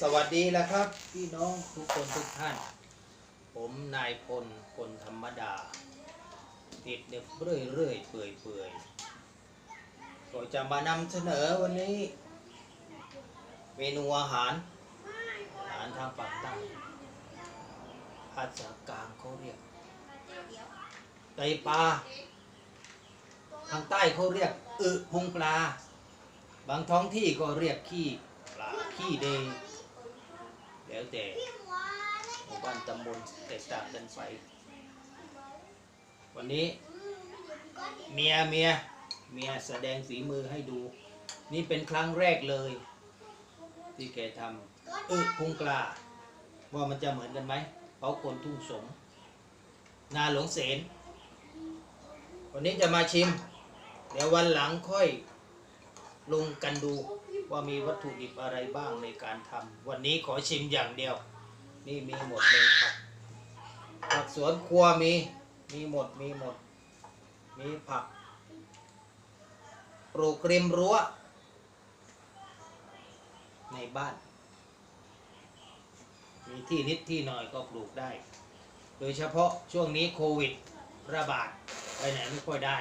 สวัสดีแล้วครับ พี่น้องทุกคนทุกท่าน ผมนายพลคนธรรมดา ติดเด็กเรื่อยเรื่อยๆเปื่อยเปื่อยๆก็จะมานำเสนอวันนี้ เมนูอาหาร อาหารทางปากใต้ภาษากลางเขาเรียกไตปลาทางใต้เขาเรียกอึพุงปลา บางท้องที่ก็เรียกขี้ปลาขี้เดย แล้วแต่หมู่บ้านตำบลแตกต่างกันไป วันนี้ เมียเมียเมียแสดงฝีมือให้ดู นี่เป็นครั้งแรกเลย ที่แกทำเอึพุงปลาว่ามันจะเหมือนกันไหมเขาคนทุ่งสงนาหลวงเสนวันนี้จะมาชิม เดี๋ยววันหลังค่อยลงกันดู ว่ามีวัตถุดิบอะไรบ้างในการทำวันนี้ขอชิมอย่างเดียว นี่มีหมดเลยครับผักสวนครัวมี มีหมดมีหมด มีผักปลูกริมรั้ว ในบ้าน มีที่นิดที่หน่อยก็ปลูกได้ โดยเฉพาะช่วงนี้โควิดระบาดไปไหนไม่ค่อยได้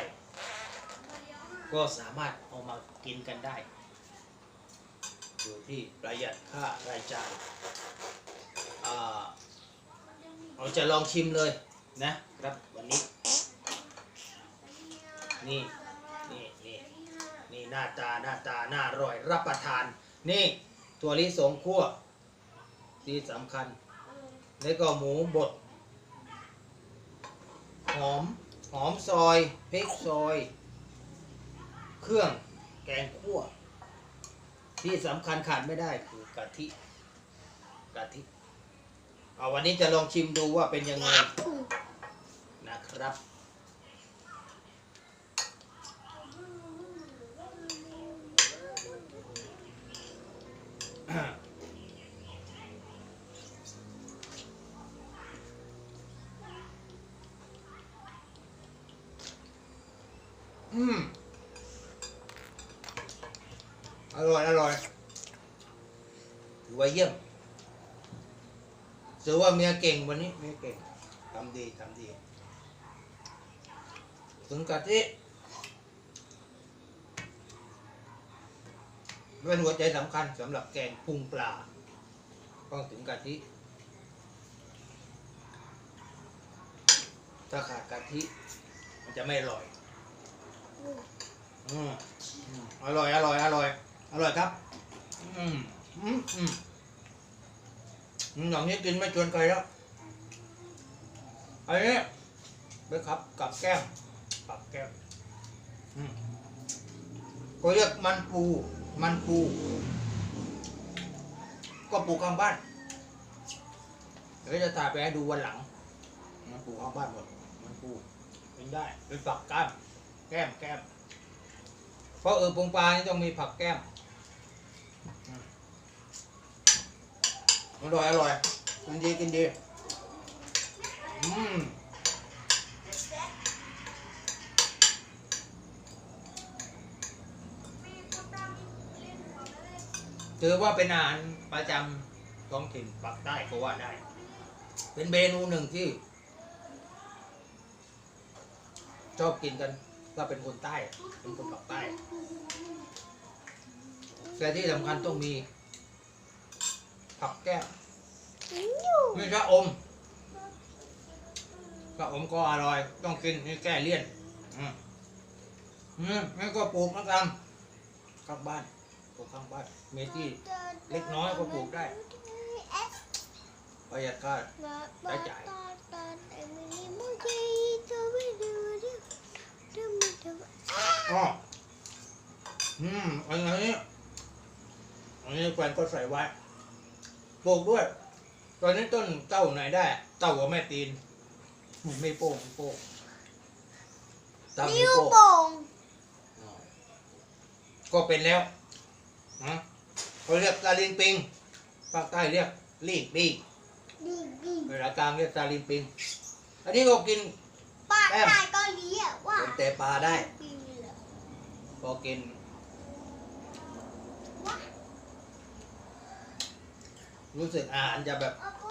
ก็สามารถเอามากินกันได้ โดยที่ประหยัดค่ารายจ่ายเราจะลองชิมเลยนะครับวันนี้ นี่นี่นี่นี่หน้าตาหน้าตาหน้าอร่อยรับประทาน นี่ตัวลิสงคั่วที่สำคัญ แล้วก็หมูบดหอมหอมซอยพริกซอย เครื่องแกงคั่ว ที่สำคัญขาดไม่ได้คือกะทิกะทิเอาวันนี้จะลองชิมดูว่าเป็นยังไงนะครับ อืม อ ร่อยอร่อยถือว่าเยี่ยมถือว่าเมียเก่งวันนี้เมียเก่งทำดีทำดี ถึงกะทิเป็นหัวใจสำคัญสำหรับแกงปรุงปลาต้องถึงกะทิถ้าขาดกะทิ มันจะไม่อร่อย อืมอืมอร่อย อร่อย อร่อย อร่อยครับอืมอืมอืมอืมอย่างนี้กินไม่ชวนใครแล้วอันนี้ไปครับกับแก้มกับแก้มอืมก็เรียกมันปู มันปู ก็ปลูกข้างบ้านเดี๋ยวจะถ่ายไปให้ดูวันหลังมันปลูกข้างบ้านหมดมันปูกินได้เป็นปักก้ามแก้มแก้มเพราะเออปงปลานี่ต้องมีผักแก้มอืม อร่อยอร่อยกินดีกินดีอืมถือว่าเป็นอาหารประจำท้องถิ่นปากใต้ก็ว่าได้ เป็นเมนูหนึ่งที่ ชอบกินกันถ้าเป็นคนใต้ เป็นคนปากใต้ แต่ที่สำคัญต้องมี ผักแก้วมีชะอมชะอมก็อร่อย ต้องกินนี่แก้เลี่ยน อืมอืมนี่ก็ปลูกเหมือนกันข้างบ้านปลูกข้างบ้านมีที่เล็กน้อยก็ปลูกได้ประหยัดค่าได้จ่ายอ๋ออืมอันนี้อันนี้แฟนก็ใส่ไว้ ปลูกด้วย ตอนนี้ต้นเต้าไหนได้ เต้าหัวแม่ตีนไม่โป้งไม่โป้งเต้าไม่นิ้วโป้งโป่งอ๋อก็เป็นแล้วนะเขาเรียกตาลินปิงภาคใต้เรียกลีกลีกดีดีเวลากลางเรียกตาลินปิง อันนี้ก็กินป้าแต้ม ตายก็เลี้ยว่าเป็นแต่ปลาได้ ปีเหรอพอกิน ว่า รู้สึกอาหารจะแบบเอาไป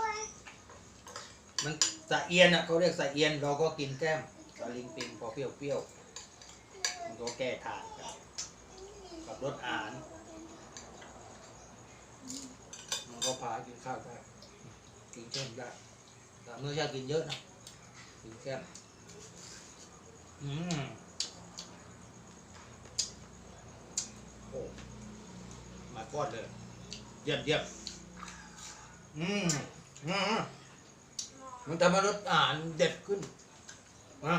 มันสะเอียนอะเขาเรียกสะเอียนเราก็กินแก้มสลิงปิงพอเปรี้ยวๆมันก็แก้ทานกับกับรสอาหารมันก็พากินข้าวได้กินแก้มได้แต่เมื่อชากินเยอะนะกินแก้มอืมโอ้มาก้อนเลย เยี่ยมเยี่ยม อืมอืมมันทำให้รสอาหารเด็ดขึ้นนะ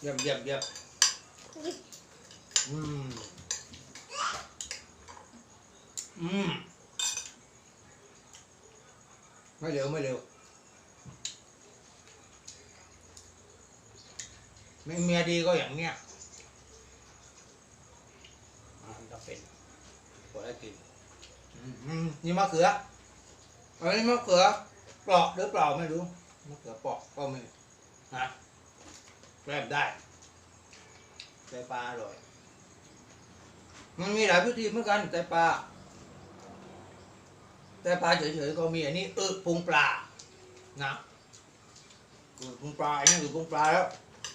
เยี่ยมเยี่ยมเยี่ยมอืมอืมไม่เร็วไม่เร็วไม่เมียดีก็อย่างเนี้ยอ่ามันจะเป็นพอได้กินอืมอืมนี่มะเขือ อันนี้มะเขือเปลาะหรือเปล่าไม่รู้มะเขือเปราะก็ไม่นะแกล้มได้ไตปลาอร่อย มันมีหลายวิธีเหมือนกันไตปลาไตปลาเฉยๆก็มีอันนี้อึปรุงปลานะอึปรุงปลาอันนี้อึปรุงปลาแล้ว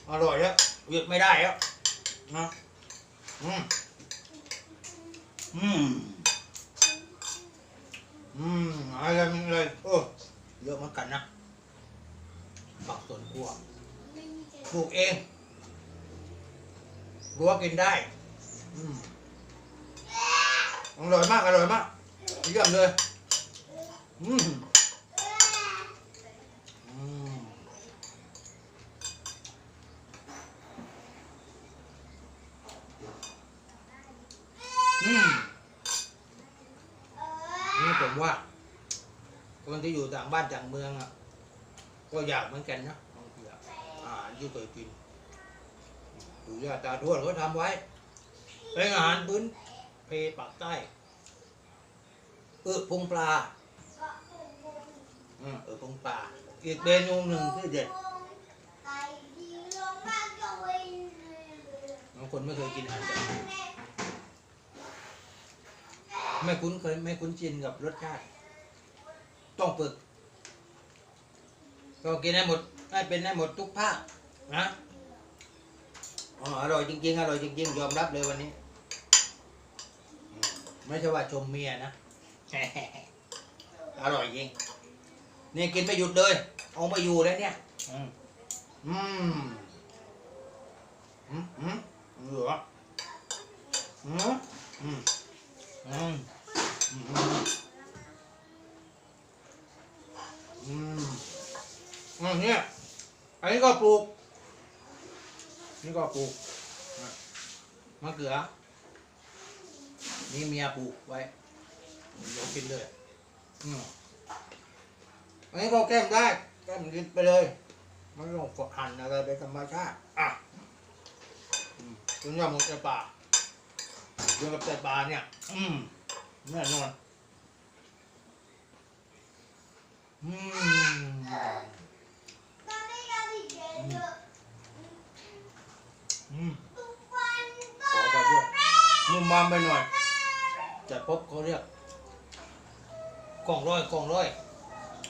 อร่อยแล้วหยุดไม่ได้แล้วนะอืมอืม อืมอะไรมันเลยโอ้เยอะเหมือนกันนะปักสวนครัวปลูกเองรั้วกินได้ อืมอร่อยมาก อร่อยมากเยี่ยมเลย อืมอืมอืมนี่ ผมว่า คนที่อยู่ต่างบ้านต่างเมืองอะ ก็อยากเหมือนกันนะบางทีอะอาหารที่เคยกินปู่ย่าตาทวดเขาทำไว้เป็นอาหารพื้นเพปากใต้เออพุงปลาอืมเออพุงปลาอีกเมนูหนึ่งที่เด็ดไก่ดีลงมากจะเว้ยบางคนไม่เคยกินอาหารแบบนี้ ไม่คุ้นเคยไม่คุ้นชินกับรสชาติ ต้องฝึก ก็กินให้หมดให้เป็นให้หมดทุกภาคนะอร่อยจริงๆอร่อยจริง ๆ ยอมรับเลยวันนี้ ไม่ใช่ว่าชมเมียนะอร่อยจริงนี่กินไม่หยุดเลยเอาไม่อยู่เลยเนี่ย อืมอืมอืมอืมเหลืออืมอืมอืม อืมอืมอืมเนี่ยอันนี้ก็ปลูก นี่ก็ปลูกมะเขือ นี่เมียปลูกไว้ยวกินเลยอืมอันนี้ก็แก้มได้ แก้มกินไปเลยไม่ต้องกดหั่นอะไรเป็นธรรมชาติ อะคุณยอดมึงใจป่าเรื่องกับใจป่าเนี่ย อืม แน่นอนอืมตอนนี้เราดีเจเยอะอืมทุกวันขอไปด้วยมุมมามไปหน่อยจะพบเขาเรียกกล่องร้อยกล่องร้อย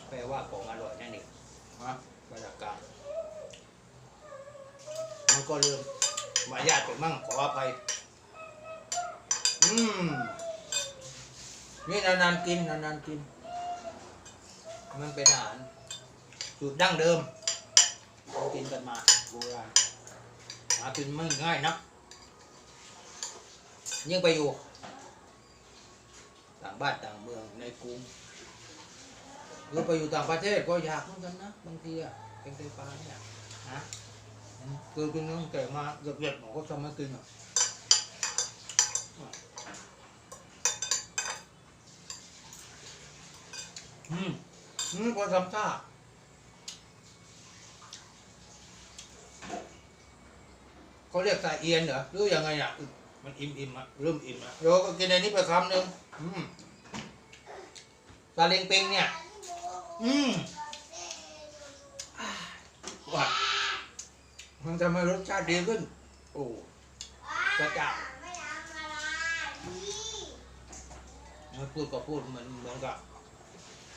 แปลว่าของอร่อยนั่นเองนะบรรยากาศมันก็เริ่มมายาดไปมั่งขออภัยอืม นี่นานๆกินนานๆกิน มันเป็นอาหารสูตรดั้งเดิมเรากินกันมาโบราณหากินไม่ง่ายนักยิ่งไปอยู่ ต่างบ้านต่างเมืองในกรุงหรือไปอยู่ต่างประเทศก็อยากเหมือนกันนะบางทีอะเป็นไตปลาเนี่ยนะคือกินตั้งแต่มาเด็กๆผมก็ทำมากินอะ อืมอืมพอทำท่าเขาเรียกสายเอียนเหรอหรือยังไงอะมันอิ่มอิ่มๆอะเริ่มอิ่มอะเราก็กินอันนี้ไปคำหนึ่งอืมซาเล้งเปงเนี่ย อืมว่ามันจะมารสชาติดีขึ้น โอ้พระเจ้าไม่ทำอะไรนี่มันพูดก็พูดเหมือนเหมือนกับ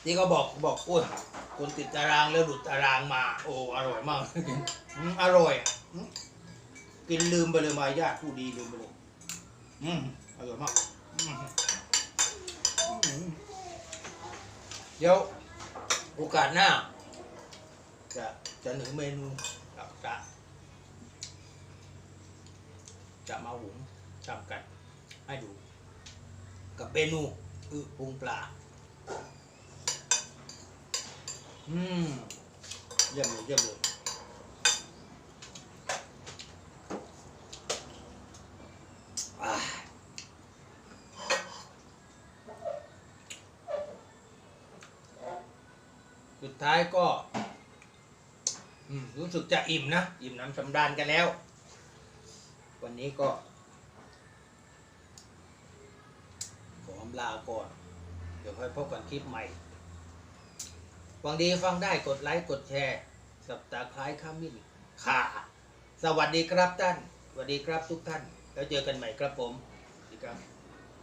ที่เขาบอกบอกโอ้ยคนติดตารางแล้วหลุดตารางมา โอ้อร่อยมากอืมอร่อยอืมกินลืมไปเลยมายาทผู้ดีลืมไปเลยอืมอร่อยมากอืมอืมเดี๋ยวโอกาสหน้า จะจะหนึ่งเมนูจะจะมาหุงทำกัน ให้ดู กับเมนูอึพุงปลา อืมเยี่ยมเลยเยี่ยมเลยอ่าสุดท้ายก็รู้สึกจะอิ่มนะ อิ่มน้ำสำราญกันแล้ว วันนี้ก็ ขออำลาก่อน เดี๋ยวค่อยพบกันคลิปใหม่ ฟังดีฟังได้กดไลค์กดแชร์สับตาคล้ายข้ามิ้นค่ะ สวัสดีครับท่านสวัสดีครับทุกท่าน แล้วเจอกันใหม่ครับผมสวัสดีครับ